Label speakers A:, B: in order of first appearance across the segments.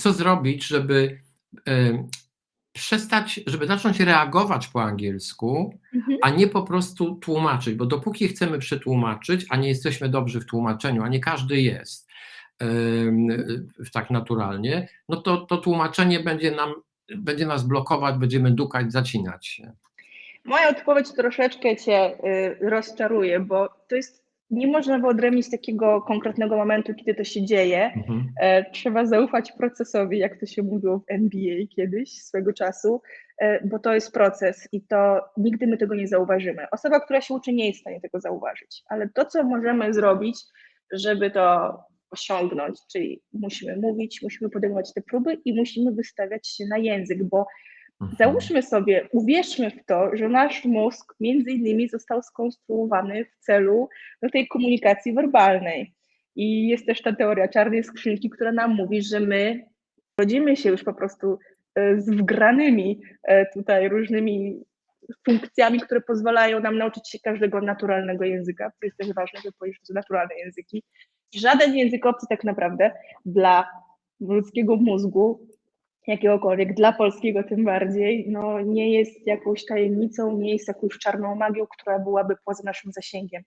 A: co zrobić, żeby e, przestać, żeby zacząć reagować po angielsku,
B: Mhm.
A: a nie po prostu tłumaczyć, bo dopóki chcemy przetłumaczyć, a nie jesteśmy dobrzy w tłumaczeniu, a nie każdy jest tak naturalnie, no to, to tłumaczenie będzie nam, będzie nas blokować, będziemy dukać, zacinać się.
B: Moja odpowiedź troszeczkę Cię y, rozczaruje, bo to jest, nie można wyodrębnić takiego konkretnego momentu, kiedy to się dzieje.
A: Mhm.
B: E, Trzeba zaufać procesowi, jak to się mówiło w NBA kiedyś, swego czasu, e, bo to jest proces i to nigdy my tego nie zauważymy. Osoba, która się uczy, nie jest w stanie tego zauważyć, ale to, co możemy zrobić, żeby to osiągnąć, czyli musimy mówić, musimy podejmować te próby i musimy wystawiać się na język, bo. Załóżmy sobie, uwierzmy w to, że nasz mózg między innymi został skonstruowany w celu do tej komunikacji werbalnej. I jest też ta teoria czarnej skrzynki, która nam mówi, że my rodzimy się już po prostu e, z wgranymi e, tutaj różnymi funkcjami, które pozwalają nam nauczyć się każdego naturalnego języka. To jest też ważne, żeby powiedzieć, że to naturalne języki. Żaden język obcy tak naprawdę dla ludzkiego mózgu jakiegokolwiek, dla polskiego tym bardziej, no nie jest jakąś tajemnicą, nie jest jakąś czarną magią, która byłaby poza naszym zasięgiem.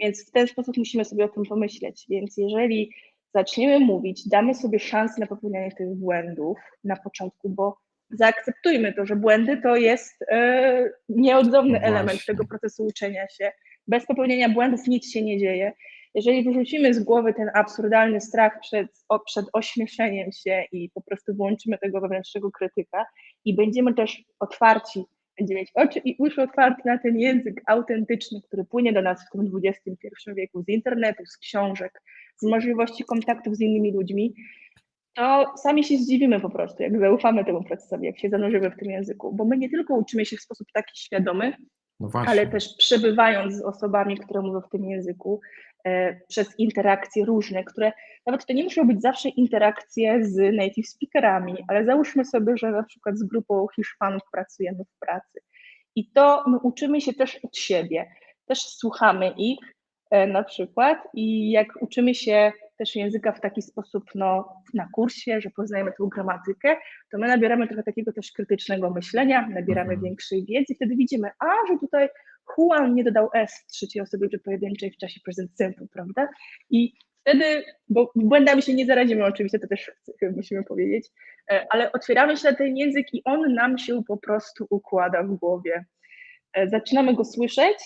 B: Więc w ten sposób musimy sobie o tym pomyśleć. Więc jeżeli zaczniemy mówić, damy sobie szansę na popełnianie tych błędów na początku, bo zaakceptujmy to, że błędy to jest e, nieodzowny
A: No
B: element tego procesu uczenia się. Bez popełnienia błędów nic się nie dzieje. Jeżeli wyrzucimy z głowy ten absurdalny strach przed, o, przed ośmieszeniem się i po prostu włączymy tego wewnętrznego krytyka i będziemy też otwarci, będziemy mieć oczy i uszy otwarte na ten język autentyczny, który płynie do nas w tym XXI wieku z internetu, z książek, z możliwości kontaktów z innymi ludźmi, to sami się zdziwimy po prostu, jak zaufamy temu procesowi, jak się zanurzymy w tym języku, bo my nie tylko uczymy się w sposób taki świadomy,
A: No
B: ale też przebywając z osobami, które mówią w tym języku, e, przez interakcje różne, które nawet to nie muszą być zawsze interakcje z native speakerami, ale załóżmy sobie, że na przykład z grupą Hiszpanów pracujemy w pracy. I to my uczymy się też od siebie, też słuchamy ich e, na przykład i jak uczymy się też języka w taki sposób no, na kursie, że poznajemy tą gramatykę, to my nabieramy trochę takiego też krytycznego myślenia, nabieramy
A: Mhm.
B: większej wiedzy, wtedy widzimy, a, że tutaj Juan nie dodał S w trzeciej osobie liczby pojedynczej w czasie simple, prawda? I wtedy, bo błędami się nie zarazimy oczywiście, to też musimy powiedzieć, e, ale otwieramy się na ten język i on nam się po prostu układa w głowie. E, Zaczynamy go słyszeć,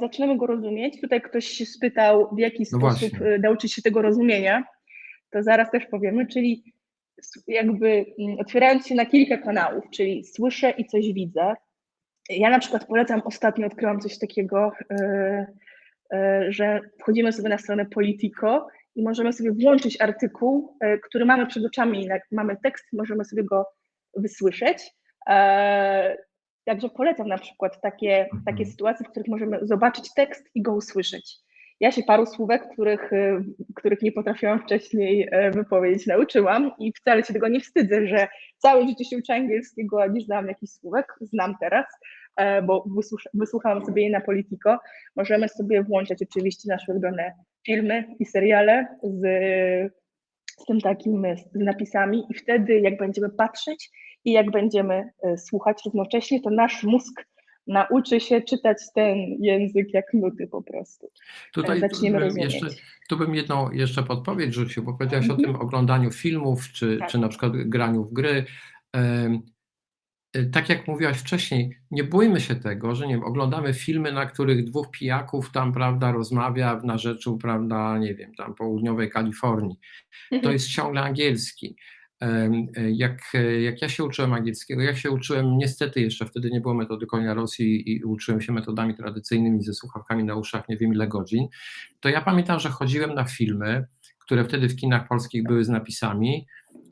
B: zaczynamy go rozumieć. Tutaj ktoś się spytał, w jaki
A: No
B: sposób
A: właśnie.
B: e, nauczyć się tego rozumienia, to zaraz też powiemy, czyli jakby mm, otwierając się na kilka kanałów, czyli słyszę i coś widzę. Ja na przykład polecam, ostatnio odkryłam coś takiego, e, e, że wchodzimy sobie na stronę Politico i możemy sobie włączyć artykuł, e, który mamy przed oczami, mamy tekst, możemy sobie go wysłyszeć. Także polecam na przykład takie, takie
A: Mhm.
B: sytuacje, w których możemy zobaczyć tekst i go usłyszeć. Ja się paru słówek, których, e, których nie potrafiłam wcześniej e, wypowiedzieć, nauczyłam i wcale się tego nie wstydzę, że całe życie się uczę angielskiego, a nie znałam jakichś słówek, znam teraz, e, bo wysłucha- wysłuchałam sobie je na Politico. Możemy sobie włączać oczywiście nasze ulubione filmy i seriale z, z tym takim, e, z napisami i wtedy jak będziemy patrzeć i jak będziemy e, słuchać równocześnie, to nasz mózg nauczy się czytać ten język jak nuty po prostu.
A: Tutaj
B: zaczniemy
A: bym
B: rozumieć.
A: jeszcze, tu bym jedną jeszcze podpowiedź rzucił, bo powiedziałaś o
B: Mhm.
A: tym oglądaniu filmów, czy,
B: Tak.
A: czy na przykład graniu w gry. Tak jak mówiłaś wcześniej, nie bójmy się tego, że nie wiem, oglądamy filmy, na których dwóch pijaków tam, prawda, rozmawia w narzeczu, prawda, nie wiem, tam południowej Kalifornii. To jest ciągle angielski. Y, Jak, jak ja się uczyłem angielskiego, ja się uczyłem niestety jeszcze wtedy nie było metody konia Rosji i uczyłem się metodami tradycyjnymi ze słuchawkami na uszach nie wiem ile godzin, to ja pamiętam, że chodziłem na filmy, które wtedy w kinach polskich były z napisami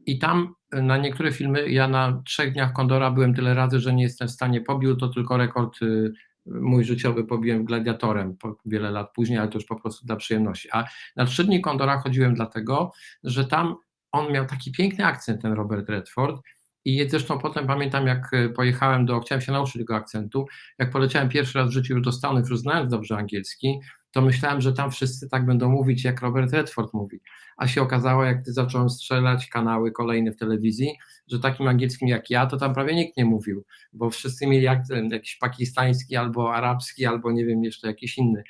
A: i tam na niektóre filmy ja na trzech dniach Kondora byłem tyle razy, że nie jestem w stanie, pobił to tylko rekord y, mój życiowy pobiłem gladiatorem wiele lat później, ale to już po prostu dla przyjemności. A na trzy dni Kondora chodziłem dlatego, że tam on miał taki piękny akcent, ten Robert Redford. I zresztą potem pamiętam, jak e, pojechałem do, chciałem się nauczyć tego akcentu, jak poleciałem pierwszy raz w życiu już do Stanów, już znając dobrze angielski, to myślałem, że tam wszyscy tak będą mówić, jak Robert Redford mówi. A się okazało, jak ty zacząłem strzelać kanały kolejne w telewizji, że takim angielskim jak ja, to tam prawie nikt nie mówił, bo wszyscy mieli jak, jakiś pakistański albo arabski, albo nie wiem, jeszcze jakiś inny.